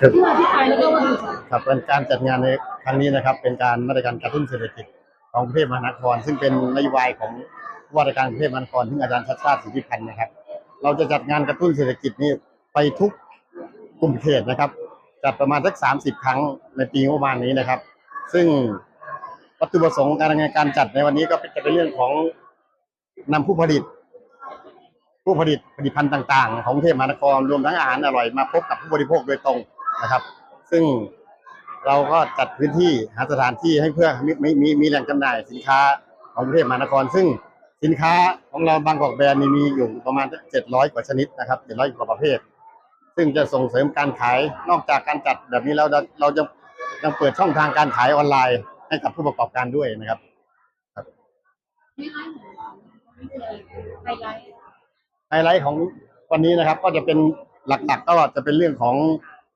ครับที่มาที่ไปแล้วก็วัตถุดครับเป็นการจัดงานในครั้งนี้นะครับ เป็นการมาตรการกระตุ้นเศรษฐกิจของกรุงเทพมหานคร ซึ่งเป็นนโยบายของว่าการกรุงเทพมหานครซึ่งอาจารย์ชัดชาติสิทธิพันธ์นะครับ เราจะจัดงานกระตุ้นเศรษฐกิจนี้ไปทุกกลุ่มเขตนะครับจัดประมาณสักสามสิบครั้งในปีงบประมาณนี้นะครับ ซึ่งวัตถุประสงค์การงานการจัดในวันนี้ก็จะเป็นเรื่องของนำผู้ผลิต ผู้ผลิตผลิตภัณฑ์ต่างๆ ของกรุงเทพมหานครรวมทั้งอาหารอร่อยมาพบกับผู้บริโภคโดยตรงนะครับ ซึ่งเราก็จัดพื้นที่หาสถานที่ให้เพื่อมีมีมีมีแหล่งจำหน่ายสินค้าของกรุงเทพมหานคร ซึ่งสินค้าของเราบางกอกแบรนด์มีอยู่ประมาณเจ็ดร้อยกว่าชนิดนะครับเจ็ดร้อยกว่าประเภท ซึ่งจะส่งเสริมการขายนอกจากการจัดแบบนี้แล้วเราเราจะยังเปิดช่องทางการขายออนไลน์ ให้กับผู้ประกอบการด้วยนะครับไม่ให้หมูไฮไลท์ ไฮไลท์ของวันนี้นะครับ ก็จะเป็นหลักๆก็จะเป็นเรื่องของ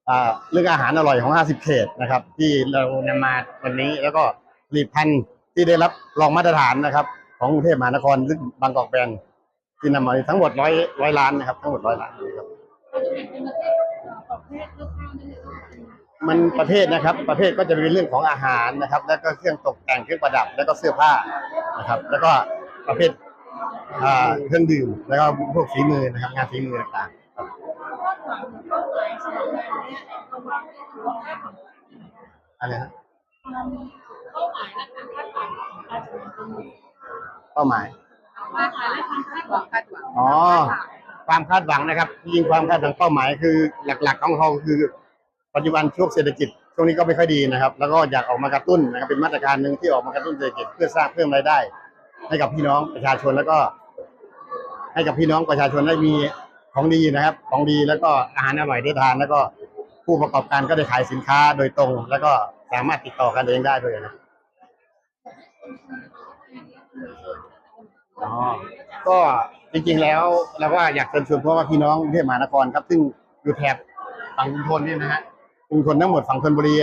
อ่าเรื่องอาหารอร่อยของ 50 เขตนะครับ ที่เรานำมาวันนี้แล้วก็ผลิตภัณฑ์ที่ได้รับรองมาตรฐานนะครับ ของกรุงเทพมหานครซึ่งบางกอกแบรนด์ที่นำมาทั้งหมดร้อยร้อยล้านนะครับ ทั้งหมดร้อยล้านนะครับมันประเภทนะครับ ประเภทก็จะเป็นเรื่องของอาหารนะครับ แล้วก็เครื่องตกแต่งเครื่องประดับ แล้วก็เสื้อผ้านะครับ แล้วก็ประเภท เครื่องดื่ม แล้วก็พวกฝีมือนะครับงานฝีมือต่างๆครับคาดหวังเป้าหมายสำหรับงานเนี้ยเราวางไว้ถึงว่าคาดหวังอะไรนะความเป้าหมายและการคาดหวังของการจัดงานครั้งนี้เป้าหมายเป้าหมายและความคาดหวังคาดหวังอ๋อความคาดหวังนะครับจริงๆความคาดหวังเป้าหมายคือหลัก ๆ ของเขาคือปัจจุบันช่วงเศรษฐกิจช่วงนี้ก็ไม่ค่อยดีนะครับ แล้วก็อยากออกมากระตุ้นนะครับเป็นมาตรการหนึ่งที่ออกมากระตุ้นเศรษฐกิจเพื่อสร้างเพิ่มรายได้ ให้กับพี่น้องประชาชนแล้วก็ ให้กับพี่น้องประชาชนได้มีของดีนะครับ ของดีแล้วก็อาหารอร่อยได้ทาน แล้วก็ผู้ประกอบการก็ได้ขายสินค้าโดยตรง แล้วก็สามารถติดต่อกันเองได้ด้วยนะอ๋อก็จริงๆแล้วเราก็อยากเชิญชวนเพราะว่าพี่น้องกรุงเทพมหานครครับ ซึ่งอยู่แถบฝั่งกรุงทนนี่นะฮะกรุงทนทั้งหมดฝั่งธนบุรี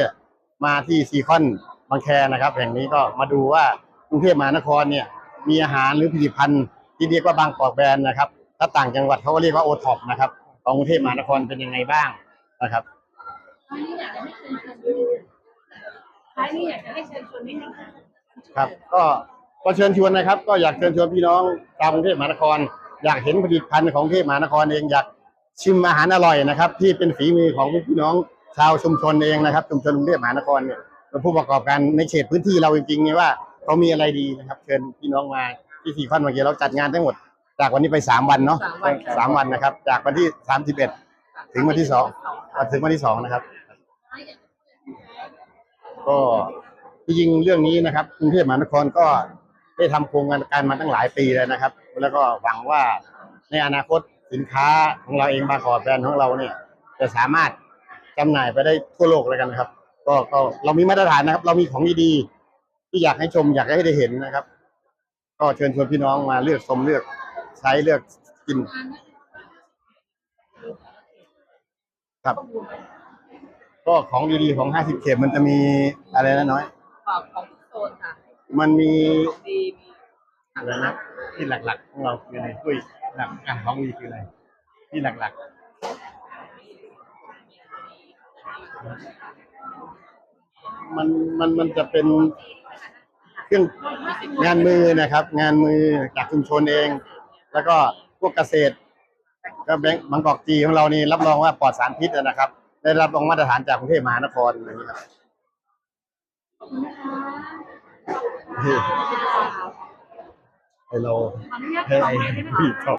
มาที่ซีคอนบางแคนะครับแห่งนี้ก็มาดูว่ากรุงเทพมหานครเนี่ย มีอาหารหรือผลิตภัณฑ์ ที่เรียกว่าบางกอกแบรนด์นะครับ ถ้าต่างจังหวัดเขาก็เรียกว่าโอท็อปนะครับ ของกรุงเทพมหานครเป็นยังไงบ้างนะครับท้ายนี้อยากจะให้เชิญชวนนิดนึงท้ายนี้อยากจะให้เชิญชวนนิดนึงครับ ก็ก็เชิญชวนนะครับ ก็อยากเชิญชวนพี่น้องชาวกรุงเทพมหานคร อยากเห็นผลิตภัณฑ์ของกรุงเทพมหานครเองอยากชิมอาหารอร่อยนะครับ ที่เป็นฝีมือของพี่น้องชาวชุมชนเองนะครับ ชุมชนกรุงเทพมหานครเนี่ยเป็นผู้ประกอบการในเขตพื้นที่เราจริงๆเนี่ยว่าเขามีอะไรดีนะครับ เชิญพี่น้องมา ที่สี่ข้อนเมื่อกี้เราจัดงานทั้งหมด จากวันนี้ไปสามวันเนาะสามวันค่ะสามวันนะครับ จากวันที่สามสิบเอ็ดถึงวันที่สองถึงวันที่สองนะครับ ก็ที่จริงเรื่องนี้นะครับกรุงเทพมหานครก็ได้ทำโครงการมาตั้งหลายปีแล้วนะครับ แล้วก็หวังว่าในอนาคตสินค้าของเราเองบางกอกแบรนด์ของเราเนี่ย จะสามารถจำหน่ายไปได้ทั่วโลกเลยกันนะครับ ก็ก็เรามีมาตรฐานนะครับ เรามีของดีๆที่อยากให้ชมอยากให้ได้เห็นนะครับ ก็เชิญชวนพี่น้องมาเลือกชมเลือกใช้เลือกกิน ครับ ก็ของดีๆของห้าสิบเขตมันจะมีอะไรนะน้อย ของของทุกโซนค่ะมันมีของดีมีอะไรนะที่หลักๆของเราคืออะไรด้วยหลักการของดีคืออะไร ที่หลักๆ มันมันมันจะเป็น เครื่องงานมือนะครับ งานมือจากชุมชนเอง แล้วก็พวกเกษตร ก็แบงค์บางกอกจีของเรานี่รับรองว่าปลอดสารพิษนะครับ ได้รับรองมาตรฐานจากกรุงเทพมหานครอย่างนี้ครับ Hello ขออนุญาต Hey, ข